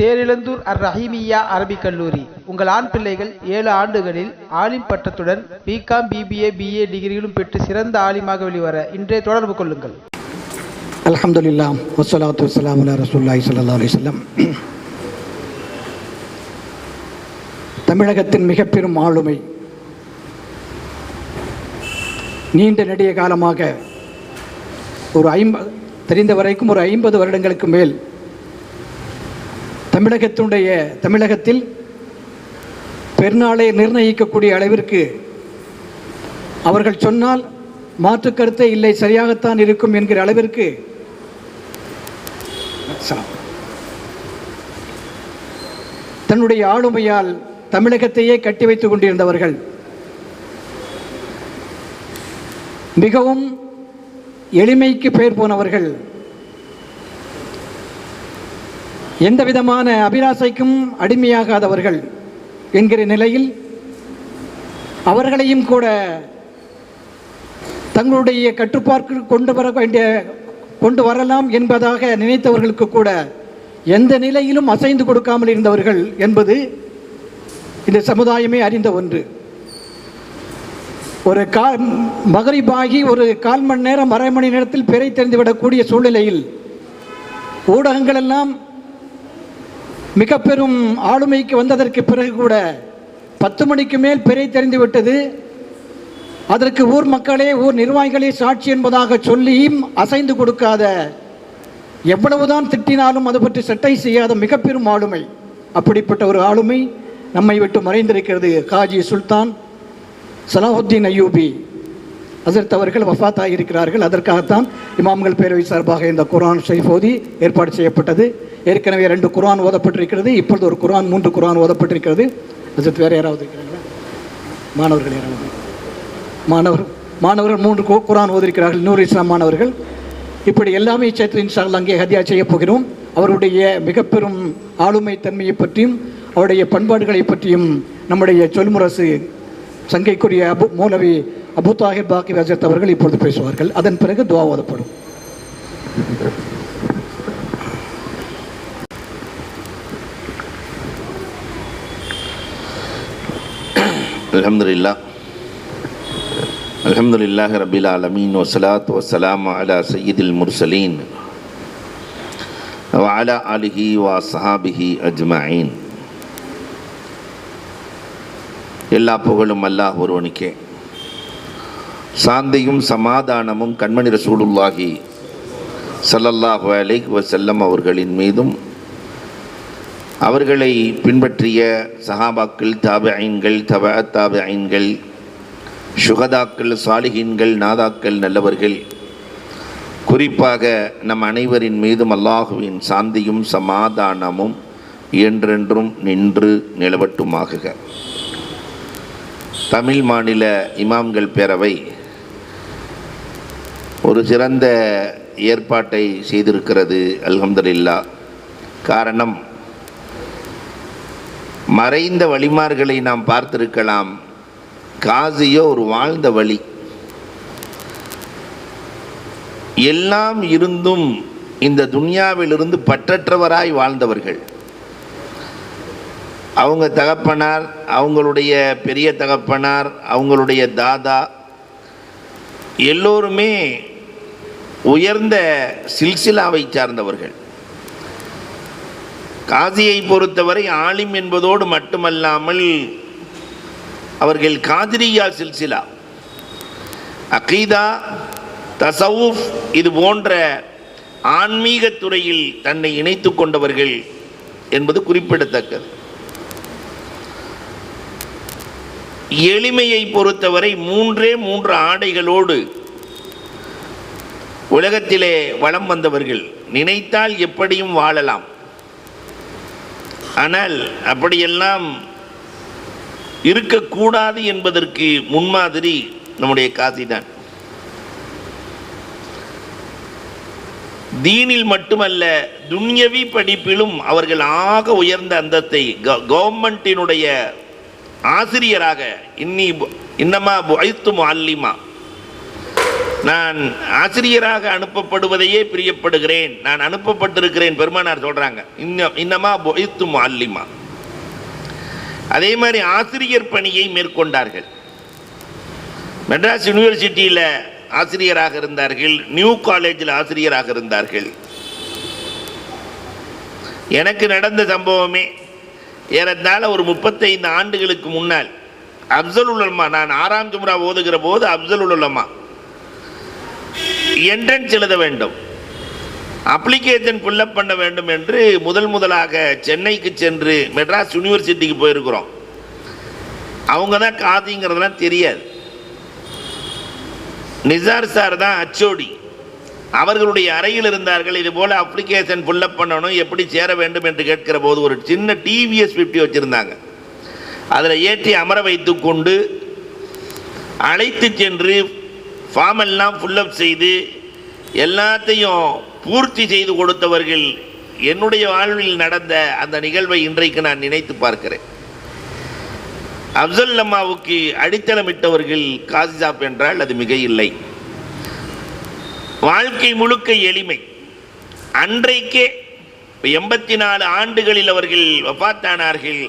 தேரிழந்தூர் அர் ரஹீமியா அரபிக் கல்லூரி. உங்கள் ஆண் பிள்ளைகள் ஏழு ஆண்டுகளில் ஆலிம் பட்டத்துடன் பிகாம் பிபிஏ பிஏ டிகிரிகளும் பெற்று சிறந்த ஆலிமாக வெளிவர இன்றே தொடர்பு கொள்ளுங்கள். அல்ஹம்துலில்லா வசலாத்து வலாம் அலா ரசூலுல்லாஹி ஸல்லல்லாஹு தமிழகத்தின் மிக பெரும் ஆளுமை. நீண்ட நெடிய காலமாக ஒரு ஐம்ப தெரிந்த வரைக்கும் ஒரு ஐம்பது வருடங்களுக்கு மேல் தமிழகத்தினுடைய தமிழகத்தில் பெருநாளை நிர்ணயிக்கக்கூடிய அளவிற்கு அவர்கள் சொன்னால் மாற்று கருத்தை இல்லை சரியாகத்தான் இருக்கும் என்கிற அளவிற்கு தன்னுடைய ஆளுமையால் தமிழகத்தையே கட்டி வைத்துக் கொண்டிருந்தவர்கள் மிகவும் எளிமைக்கு பெயர் போனவர்கள் எந்த விதமான அபிலாசைக்கும் அடிமையாகாதவர்கள் என்கிற நிலையில் அவர்களையும் கூட தங்களுடைய கட்டுப்பாட்டு கொண்டு வர வேண்டிய கொண்டு வரலாம் என்பதாக நினைத்தவர்களுக்கு கூட எந்த நிலையிலும் அசைந்து கொடுக்காமல் இருந்தவர்கள் என்பது இந்த சமுதாயமே அறிந்த ஒன்று. ஒரு கா மகரிபாகி ஒரு கால் மணி நேரம் அரை மணி நேரத்தில் பிறை தெரிந்துவிடக்கூடிய சூழ்நிலையில் ஊடகங்கள் எல்லாம் மிக பெரும் ஆளுமைக்கு வந்ததற்கு பிறகு கூட பத்து மணிக்கு மேல் பிறை தெரிந்து விட்டது. அதற்கு ஊர் மக்களே ஊர் நிர்வாகிகளே சாட்சி என்பதாக சொல்லியும் அசைந்து கொடுக்காத எவ்வளவுதான் திட்டினாலும் அது பற்றி சட்டை செய்யாத மிக பெரும் ஆளுமை. அப்படிப்பட்ட ஒரு ஆளுமை நம்மை விட்டு மறைந்திருக்கிறது காஜி சுல்தான் சலாஹுத்தீன் ஐயூபி. அசர்த் அவர்கள் வஃபாத் இருக்கிறார்கள் அதற்காகத்தான் இமாம்கள் பேரவை சார்பாக இந்த குரான் ஷைஃபோதி ஏற்பாடு செய்யப்பட்டது. ஏற்கனவே ரெண்டு குரான் ஓதப்பட்டிருக்கிறது இப்பொழுது ஒரு குரான் மூன்று குரான் ஓதப்பட்டிருக்கிறது. அஜித் வேறு யாராவது இருக்கிறாங்களா மாணவர்கள் யாராவது? மாணவர் மாணவர்கள் மூன்று குரான் ஓதிருக்கிறார்கள் நூறு இஸ்லாம் மாணவர்கள். இப்படி எல்லாமே சேர்த்து இன்ஷால் அங்கே ஹதியா செய்யப் போகிறோம். அவருடைய மிக பெரும் ஆளுமை தன்மையை பற்றியும் அவருடைய பண்பாடுகளை பற்றியும் நம்முடைய சொல்முரசு சங்கைக்குரிய அபு மூலவி அபு தாஹிர் பாக்கி அஜத் அவர்கள் இப்பொழுது பேசுவார்கள். அதன் பிறகு துவா ஓதப்படும். الحمد لله الحمد لله رب العالمين والصلاة والسلام على سيد المرسلين وعلى آله وصحابه أجمعين எல்லா புகழும் அல்லாஹ் ஒருவனுக்கே சாந்தியும் சமாதானமும் கண்மணி ரசூலுல்லாஹி ஸல்லல்லாஹு அலைஹி வஸல்லம் அவர்களின் மீதும் அவர்களை பின்பற்றிய சஹாபாக்கள் தாபஐன்கள் தப தாபஐன்கள் சுகதாக்கள் சாலிகின்கள் நாதாக்கள் நல்லவர்கள். குறிப்பாக நம் அனைவரின் மீதும் அல்லாஹுவின் சாந்தியும் சமாதானமும் என்றென்றும் நின்று நிலவட்டுமாகுக. தமிழ் மாநில இமாம்கள் பேரவை ஒரு சிறந்த ஏற்பாட்டை செய்திருக்கிறது அல்ஹம்துலில்லா காரணம் மறைந்த வழிமார்களை நாம் பார்த்திருக்கலாம். காசியோ ஒரு வாழ்ந்த வழி. எல்லாம் இருந்தும் இந்த துன்யாவிலிருந்து பற்றற்றவராய் வாழ்ந்தவர்கள். அவங்க தகப்பனார் அவங்களுடைய பெரிய தகப்பனார் அவங்களுடைய தாதா எல்லோருமே உயர்ந்த சில்சிலாவை சார்ந்தவர்கள். காதியை பொறுத்தவரை ஆலிம் என்பதோடு மட்டுமல்லாமல் அவர்கள் காதிரியா சில்சிலா. அகீதா தசவுஃப் இது போன்ற ஆன்மீக துறையில் தன்னை இணைத்து கொண்டவர்கள் என்பது குறிப்பிடத்தக்கது. எளிமையை பொறுத்தவரை மூன்றே மூன்று ஆடைகளோடு உலகத்திலே வலம் வந்தவர்கள். நினைத்தால் எப்படியும் வாழலாம். ஆனால் அப்படியெல்லாம் இருக்கக்கூடாது என்பதற்கு முன்மாதிரி நம்முடைய காசி தான். தீனில் மட்டுமல்ல துன்யவி படிப்பிலும் அவர்கள் ஆக உயர்ந்த அந்தத்தை க- கவர்மெண்டினுடைய ஆசிரியராக இன்னி இன்னமா புஐத்து அல்லிமா நான் ஆசிரியராக அனுப்பப்படுவதையே பிரியப்படுகிறேன். நான் அனுப்பப்பட்டிருக்கிறேன் பெருமானார் சொல்றாங்க. இன்னும் இன்னமா பொய்த்தும் அல்லிமா அதே மாதிரி ஆசிரியர் பணியை மேற்கொண்டார்கள். மெட்ராஸ் யூனிவர்சிட்டியில் ஆசிரியராக இருந்தார்கள் நியூ காலேஜில் ஆசிரியராக இருந்தார்கள். எனக்கு நடந்த சம்பவமே ஏறத்தாழ ஒரு முப்பத்தைந்து ஆண்டுகளுக்கு முன்னால். அப்சல் உலமா நான் ஆறாம் ஜும்ரா ஓதுகிற போது அப்சல் உலமா என்ட்ரன்ஸ் எழுத வேண்டும். அப்ளிகேஷன் ஃபில்லப் பண்ண வேண்டும் என்று முதல் முதலாக சென்னைக்கு சென்று மெட்ராஸ் யூனிவர்சிட்டிக்கு போயிருக்கிறோம். அவங்க தான் காதிங்கிறதுலாம் தெரியாது. நிசார் சார் தான் அச்சோடி அவர்களுடைய அறையில் இருந்தார்கள் இது போல் அப்ளிகேஷன் ஃபில்லப் பண்ணணும் எப்படி சேர வேண்டும் என்று கேட்கிற போது ஒரு சின்ன டிவிஎஸ் ஃபிஃப்டி வச்சுருந்தாங்க. அதில் ஏற்றி அமர வைத்து கொண்டு அழைத்து சென்று ஃபார்ம் எல்லாம் ஃபுல்லப் செய்து எல்லாத்தையும் பூர்த்தி செய்து கொடுத்தவர்கள் என்னுடைய வாழ்வில் நடந்த அந்த நிகழ்வை இன்றைக்கு நான் நினைத்து பார்க்கிறேன். அப்சல் அம்மாவுக்கு அடித்தளமிட்டவர்கள் காசிசாப் என்றால் அது மிக இல்லை. வாழ்க்கை முழுக்க எளிமை. அன்றைக்கே எண்பத்தி நாலு ஆண்டுகளில் அவர்கள் வபாத்தானார்கள்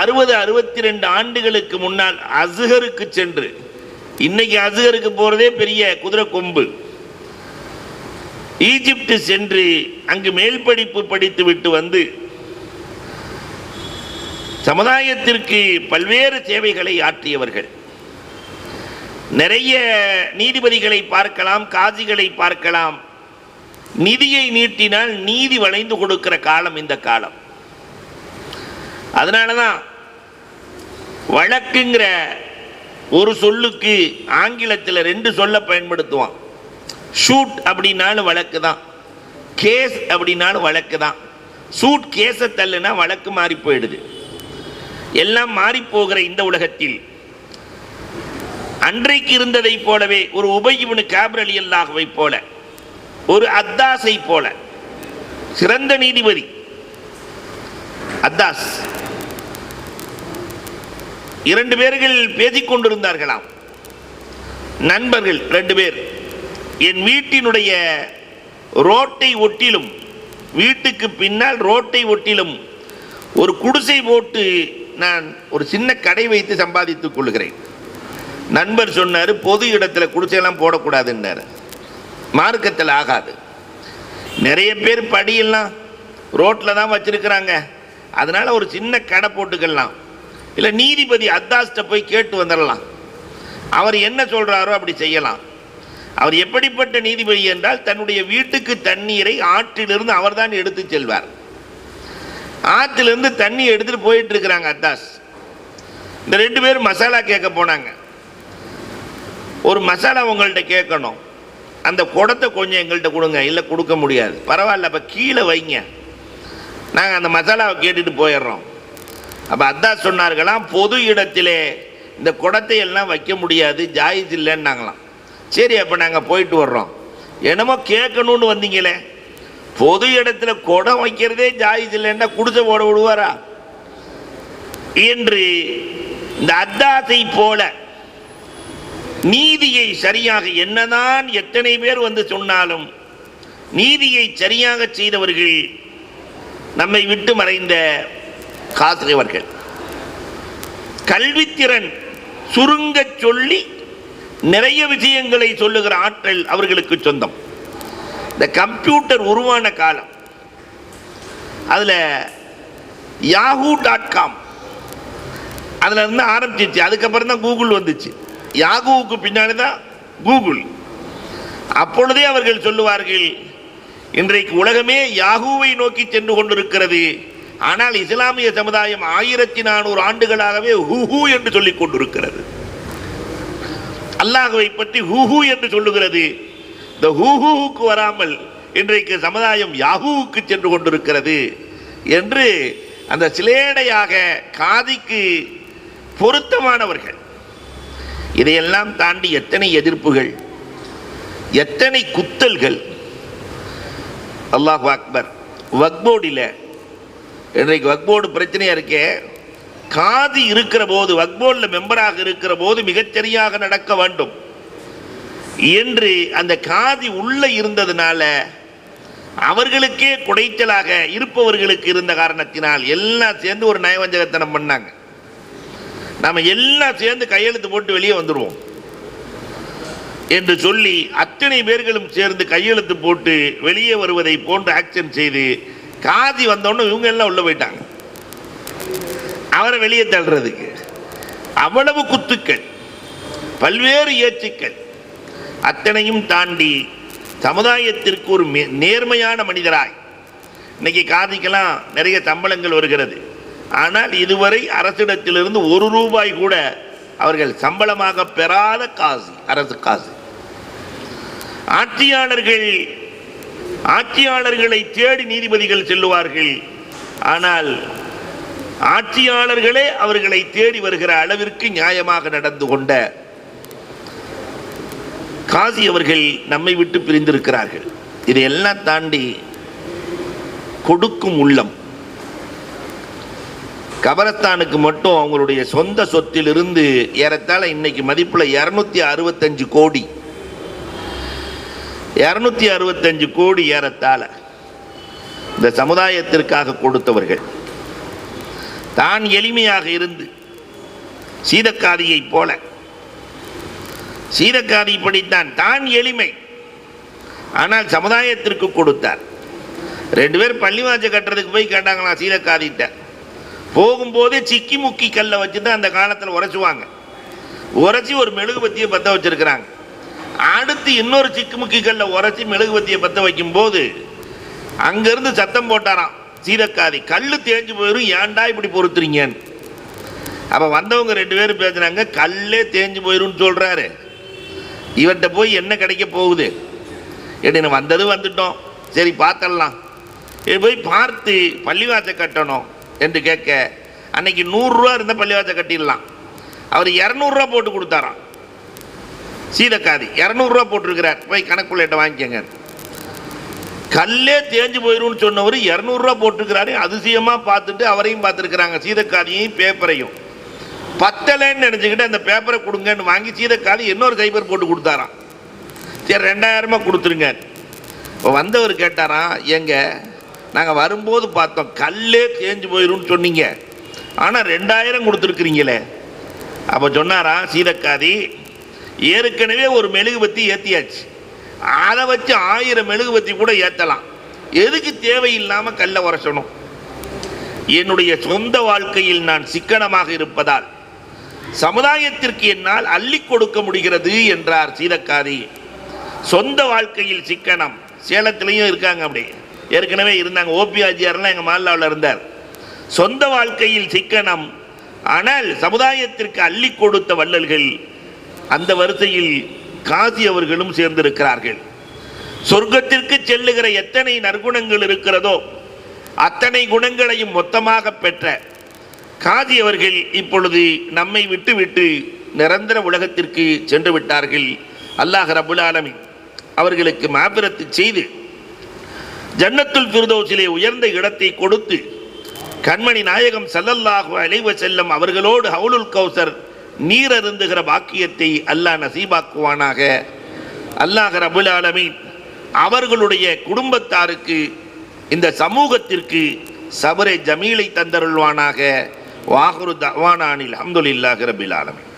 அறுபது அறுபத்தி ரெண்டு ஆண்டுகளுக்கு முன்னால் அசுகருக்கு சென்று இன்னைக்கு அசுகருக்கு போகிறதே பெரிய குதிரை கொம்பு. ஈஜிப்டு சென்று அங்கு மேல் படிப்பு படித்து விட்டு வந்து சமுதாயத்திற்கு பல்வேறு சேவைகளை ஆற்றியவர்கள். நிறைய நீதிபதிகளை பார்க்கலாம் காசிகளை பார்க்கலாம். நிதியை நீட்டினால் நீதி வளைந்து கொடுக்கிற காலம் இந்த காலம். அதனால தான் வழக்குங்கிற ஒரு சொல்லுக்கு ஆங்கிலத்தில் ரெண்டு சொல்ல பயன்படுத்துவான். ஷூட் அப்படின்னாலும் வழக்கு தான். கேஸ் அப்படின்னாலும் வழக்கு தான். சூட் கேஸை தள்ளுனா வழக்கு மாறி போயிடுது. எல்லாம் மாறி போகிற இந்த உலகத்தில் அன்றைக்கு இருந்ததை போலவே ஒரு உபயிவனு காபிரலி அல்லாஹுவை போல ஒரு அத்தாஸை போல சிறந்த நீதிபதி அத்தாஸ். இரண்டு பேர்கள் பேசிக் கொண்டிருந்தார்களாம். நண்பர்கள் ரெண்டு பேர். என் வீட்டினுடைய ரோட்டை ஒட்டிலும் வீட்டுக்கு பின்னால் ரோட்டை ஒட்டிலும் ஒரு குடிசை போட்டு நான் ஒரு சின்ன கடை வைத்து சம்பாதித்துக் கொள்கிறேன். நண்பர் சொன்னார் பொது இடத்துல குடிசையெல்லாம் போடக்கூடாதுன்னார். மார்க்கத்தில் ஆகாது. நிறைய பேர் படியெல்லாம் ரோட்டில் தான் வச்சுருக்கிறாங்க. அதனால் ஒரு சின்ன கடை போட்டுக்கலாம். இல்லை நீதிபதி அத்தாஸ்ட்டை போய் கேட்டு வந்துடலாம். அவர் என்ன சொல்கிறாரோ அப்படி செய்யலாம். அவர் எப்படிப்பட்ட நீதிபதி என்றால் தன்னுடைய வீட்டுக்கு தண்ணீரை ஆற்றிலிருந்து அவர்தான் எடுத்து செல்வார். ஆற்றிலிருந்து தண்ணி எடுத்துகிட்டு போயிட்டு இருக்கிறாங்க அத்தாஸ் இந்த ரெண்டு பேரும் மசாலா கேட்க போனாங்க. ஒரு மசாலா உங்கள்கிட்ட கேட்கணும். அந்த குடத்தை கொஞ்சம் எங்கள்கிட்ட கொடுங்க. இல்லை கொடுக்க முடியாது. பரவாயில்ல அப்போ கீழே வைங்க. நாங்கள் அந்த மசாலாவை கேட்டுட்டு போயிடுறோம். அப்போ அதான் சொன்னார்களாம் பொது இடத்திலே இந்த குடத்தை எல்லாம் வைக்க முடியாது ஜாயிஸ் இல்லைன்னாங்களாம். சரி அப்போ நாங்கள் போயிட்டு வர்றோம். என்னமோ கேட்கணும்னு வந்தீங்களே. பொது இடத்துல குடம் வைக்கிறதே ஜாயிஸ் இல்லைன்னா குடிசை போட விடுவாரா? என்று இந்த அத்தாசை போல நீதியை சரியாக என்னதான் எத்தனை பேர் வந்து சொன்னாலும் நீதியை சரியாக செய்தவர்கள் நம்மை விட்டு மறைந்த காசிரியவர்கள் கல்வித்திறன் சுருங்கச் சொல்லி நிறைய விஷயங்களை சொல்லுகிற ஆற்றல் அவர்களுக்கு சொந்தம். இந்த கம்ப்யூட்டர் உருவான காலம். அதில் யாஹூ டாட் காம் அதில் இருந்து ஆரம்பிச்சிச்சு. அதுக்கப்புறம் தான் கூகுள் வந்துச்சு. யாகுவுக்கு பின்னாடி தான் கூகுள் அப்பொழுதே அவர்கள் சொல்லுவார்கள் இன்றைக்கு உலகமே யாகுவை நோக்கி சென்று கொண்டிருக்கிறது. ஆனால் இஸ்லாமிய சமுதாயம் ஆயிரத்தி நானூறு ஆண்டுகளாகவே ஹூஹூ என்று சொல்லிக் கொண்டிருக்கிறது. அல்லாஹுவை பற்றி ஹூஹூ என்று சொல்லுகிறது. இந்த ஹூஹூவுக்கு வராமல் இன்றைக்கு சமுதாயம் யாஹூவுக்கு சென்று கொண்டிருக்கிறது என்று அந்த சிலேடையாக காதிக்கு பொருத்தமானவர்கள். இதையெல்லாம் தாண்டி எத்தனை எதிர்ப்புகள் எத்தனை குத்தல்கள். அல்லாஹ் அக்பர் வக்போர்டில் இன்றைக்கு வக்போர்டு பிரச்சனையாக இருக்கே? காதி இருக்கிற போது வக்போர்டில் மெம்பராக இருக்கிற போது மிகச்சரியாக நடக்க வேண்டும். என்று அந்த காதி உள்ள இருந்ததுனால அவர்களுக்கே குடைச்சலாக இருப்பவர்களுக்கு இருந்த காரணத்தினால் எல்லாம் சேர்ந்து ஒரு நயவஞ்சகத்தனம் பண்ணாங்க. நம்ம எல்லாம் சேர்ந்து கையெழுத்து போட்டு வெளியே வந்துடுவோம் என்று சொல்லி அத்தனை பேர்களும் சேர்ந்து கையெழுத்து போட்டு வெளியே வருவதை போன்று ஆக்ஷன் செய்து காதி வந்தோடனே இவங்க எல்லாம் உள்ள போயிட்டாங்க. அவரை வெளியே தள்ளுறதுக்கு. அவ்வளவு குத்துக்கள். பல்வேறு ஏச்சுக்கள். அத்தனையும் தாண்டி சமுதாயத்திற்கு ஒரு நேர்மையான மனிதராய். இன்னைக்கு காதிக்கெல்லாம் நிறைய சம்பளங்கள் வருகிறது. ஆனால் இதுவரை அரசிடத்திலிருந்து ஒரு ரூபாய் கூட அவர்கள் சம்பளமாக பெறாத காசு அரசு காசு. ஆட்சியாளர்கள் ஆட்சியாளர்களை தேடி நீதிபதிகள் செல்லுவார்கள். ஆனால் ஆட்சியாளர்களே அவர்களை தேடி வருகிற அளவிற்கு நியாயமாக நடந்து கொண்ட காசி அவர்கள் நம்மை விட்டு பிரிந்திருக்கிறார்கள். இதையெல்லாம் தாண்டி கொடுக்கும் உள்ளம். கபரஸ்தானுக்கு மட்டும் அவங்களுடைய சொந்த சொத்திலிருந்து ஏறத்தாழ இன்னைக்கு மதிப்பில் இரநூத்தி அறுபத்தஞ்சு கோடி. இரநூத்தி அறுபத்தஞ்சு கோடி ஏறத்தாழ இந்த சமுதாயத்திற்காக கொடுத்தவர்கள். தான் எளிமையாக இருந்து சீதக்காதியைப் போல. சீதக்காதி படித்தான் தான் எளிமை. ஆனால் சமுதாயத்திற்கு கொடுத்தார். ரெண்டு பேர் பள்ளிவாஞ்சை கட்டுறதுக்கு போய் கேட்டாங்களாம் சீதக்காதிட்ட. போகும்போதே சிக்கி முக்கி கல்லை வச்சு தான் அந்த காலத்தில் உரைச்சுவாங்க. உரைச்சி ஒரு மெழுகுபத்தியை பற்ற வச்சுருக்கிறாங்க. அடுத்து இன்னொரு சிக்கு கல்லை உரைச்சி மெழுகுபத்தியை பற்ற வைக்கும்போது அங்கேருந்து சத்தம் போட்டாராம் சீரக்காதி கல் தேஞ்சு போயிடும் ஏன்டா இப்படி பொறுத்துறீங்கன்னு? அப்போ வந்தவங்க ரெண்டு பேரும் பேசுனாங்க கல்லே தேஞ்சு போயிரும்னு சொல்கிறாரு இவர்கிட்ட போய் என்ன கிடைக்க போகுது? என்ன வந்தது வந்துட்டோம். சரி பார்த்தரலாம் இது போய் பார்த்து பள்ளிவாச கட்டணும் என்று கேட்க அன்னைக்கு நூறுரூவா இருந்தால் பள்ளிவாச கட்டிடலாம். அவர் இரநூறுவா போட்டு கொடுத்தாராம். சீதக்காதி. இரநூறுவா போட்டிருக்கிறார். போய் கணக்குள்ளேட்ட வாங்கிக்கங்க. கல்லே தேஞ்சு போயிடும்னு சொன்னவர் இரநூறுவா போட்டிருக்கிறாரு. அதிசயமாக பார்த்துட்டு அவரையும் பார்த்துருக்குறாங்க. சீதக்காதியையும் பேப்பரையும். பத்தலைன்னு நினச்சிக்கிட்டு அந்த பேப்பரை கொடுங்கன்னு வாங்கி சீதக்காதி இன்னொரு சைபர் போட்டு கொடுத்தாராம். சரி ரெண்டாயிரமா கொடுத்துருங்க. இப்போ வந்தவர் கேட்டாராம் ஏங்க நாங்கள் வரும்போது பார்த்தோம். கல்லே தேஞ்சு போயிரும்னு சொன்னீங்க. ஆனால் ரெண்டாயிரம் கொடுத்துருக்குறீங்களே. அப்போ சொன்னாராம் சீதக்காதி ஏற்கனவே ஒரு மெழுகுபத்தி ஏற்றியாச்சு அதை வச்சு ஆயிரம் மெழுகுபத்தி கூட ஏற்றலாம் எதுக்கு தேவையில்லாமல் கல்லை உரசணும்? என்னுடைய சொந்த வாழ்க்கையில் நான் சிக்கனமாக இருப்பதால் சமுதாயத்திற்கு என்னால் அள்ளி கொடுக்க முடிகிறது என்றார் சீதக்காதி சொந்த வாழ்க்கையில் சிக்கனம். சேலத்திலையும் இருக்காங்க அப்படி. ஏற்கனவே இருந்தாங்க. ஓபி ஆஜியார்லாம் எங்கள் மால்லாவில் இருந்தார். சொந்த வாழ்க்கையில் சிக்கனம். ஆனால் சமுதாயத்திற்கு அள்ளி கொடுத்த வள்ளல்கள் அந்த வரிசையில் காசி அவர்களும் சேர்ந்திருக்கிறார்கள். சொர்க்கத்திற்கு செல்லுகிற எத்தனை நற்குணங்கள் இருக்கிறதோ அத்தனை குணங்களையும் மொத்தமாக பெற்ற காதி அவர்கள் இப்பொழுது நம்மை விட்டுவிட்டு நிரந்தர உலகத்திற்கு சென்று விட்டார்கள். அல்லாஹ் ரபுல் ஆலமி அவர்களுக்கு மாபிரத்து செய்து ஜன்னத்துல் ஃபிர்தௌஸிலே உயர்ந்த இடத்தை கொடுத்து கண்மணி நாயகம் சல்லல்லாஹு அலைவ செல்லம் அவர்களோடு ஹவுலுல் கௌசர் நீர் அருந்துகிற பாக்கியத்தை அல்லாஹ் நசீபாக்குவானாக. அல்லாஹ் ரபுல் ஆலமீன் அவர்களுடைய குடும்பத்தாருக்கு இந்த சமூகத்திற்கு சபரை ஜமீலை தந்தருள்வானாக. வாகுரு தவானானில் அஹமதுல்லாஹி ரபில் ஆலமீன்.